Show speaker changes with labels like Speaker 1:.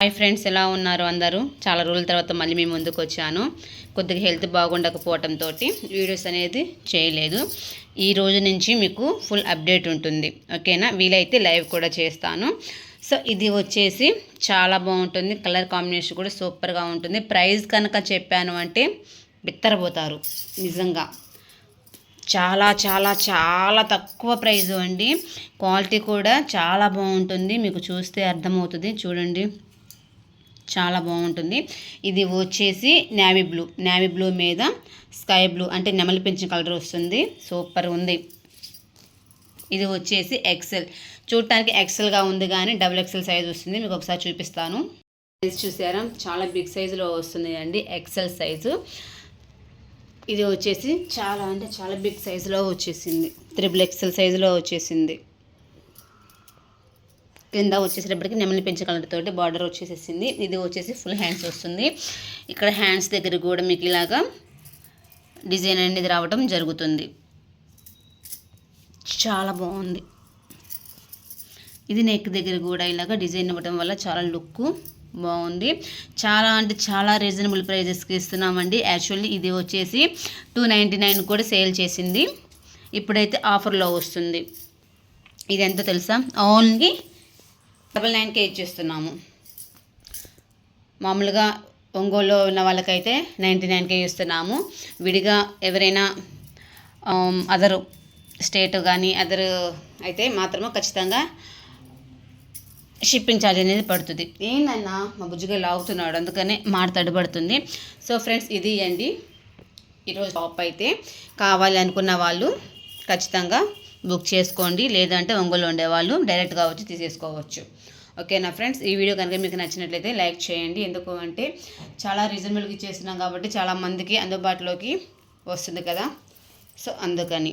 Speaker 1: Hi friends ఎలా ఉన్నారు అందరూ? చాలా రోజుల తర్వాత మళ్ళీ మేము ముందుకు వచ్చాను. కొద్దిగా హెల్త్ బాగుండకపోవడంతో వీడియోస్ అనేది చేయలేదు. ఈ రోజు నుంచి మీకు ఫుల్ అప్డేట్ ఉంటుంది. ఓకేనా? వీలైతే లైవ్ కూడా చేస్తాను. సో ఇది వచ్చేసి చాలా బాగుంటుంది. కలర్ కాంబినేషన్ కూడా సూపర్గా ఉంటుంది. ప్రైస్ కనుక చెప్పాను అంటే బిత్తరపోతారు. నిజంగా. చాలా చాలా చాలా తక్కువ ప్రైజు అండి. క్వాలిటీ కూడా చాలా బాగుంటుంది. మీకు చూస్తే అర్థమవుతుంది. చూడండి. చాలా బాగుంటుంది. ఇది వచ్చేసి నావీ బ్లూ నావీ బ్లూ మీద స్కై బ్లూ అంటే నెమలి పెంచిన కలర్ వస్తుంది. సూపర్ ఉంది. ఇది వచ్చేసి ఎక్సెల్ చూడటానికి ఎక్సెల్గా ఉంది కానీ డబుల్ ఎక్సెల్ సైజ్ వస్తుంది. మీకు ఒకసారి చూపిస్తాను. సైజ్ చూసారా? చాలా బిగ్ సైజులో వస్తుంది అండి ఎక్సెల్ సైజు ఇది వచ్చేసి చాలా అంటే చాలా బిగ్ సైజులో వచ్చేసింది. త్రిబుల్ ఎక్సెల్ సైజులో వచ్చేసింది. కింద వచ్చేసేటప్పటికి నెమలి పెంచే కలర్ తోటి బార్డర్ వచ్చేసేసింది. ఇది వచ్చేసి ఫుల్ హ్యాండ్స్ వస్తుంది. ఇక్కడ హ్యాండ్స్ దగ్గర కూడా మీకు ఇలాగా డిజైన్ అనేది రావడం జరుగుతుంది. చాలా బాగుంది. ఇది నెక్ దగ్గర కూడా ఇలాగ డిజైన్ ఇవ్వడం వల్ల చాలా లుక్ బాగుంది. చాలా అంటే చాలా రీజనబుల్ ప్రైజెస్కి ఇస్తున్నామండి. యాక్చువల్లీ ఇది వచ్చేసి టూ నైంటీ నైన్ కూడా సేల్ చేసింది. ఇప్పుడైతే ఆఫర్లో వస్తుంది. ఇది ఎంత తెలుసా? ఓన్లీ డబల్ నైన్కే ఇచ్చేస్తున్నాము. మామూలుగా ఒంగోలులో ఉన్న వాళ్ళకైతే నైంటీ నైన్కే ఇస్తున్నాము. విడిగా ఎవరైనా అదర్ స్టేట్ కానీ అదర్ అయితే మాత్రమే ఖచ్చితంగా షిప్పింగ్ ఛార్జ్ అనేది పడుతుంది. ఏందన్నా? మా బుజ్జిగా లాగుతున్నాడు అందుకనే మాట తడబడుతుంది సో ఫ్రెండ్స్ ఇది అండి. ఈరోజు షాప్ అయితే కావాలి అనుకున్న వాళ్ళు ఖచ్చితంగా బుక్ చేసుకోండి లేదంటే ఒంగోలు ఉండేవాళ్ళు డైరెక్ట్గా వచ్చి తీసేసుకోవచ్చు. ఓకేనా ఫ్రెండ్స్ ఈ వీడియో కనుక మీకు నచ్చినట్లయితే లైక్ చేయండి. ఎందుకు అంటే చాలా రీజనబుల్గా చేస్తున్నాం కాబట్టి చాలా మందికి అందుబాటులోకి వస్తుంది కదా. సో అందుకని.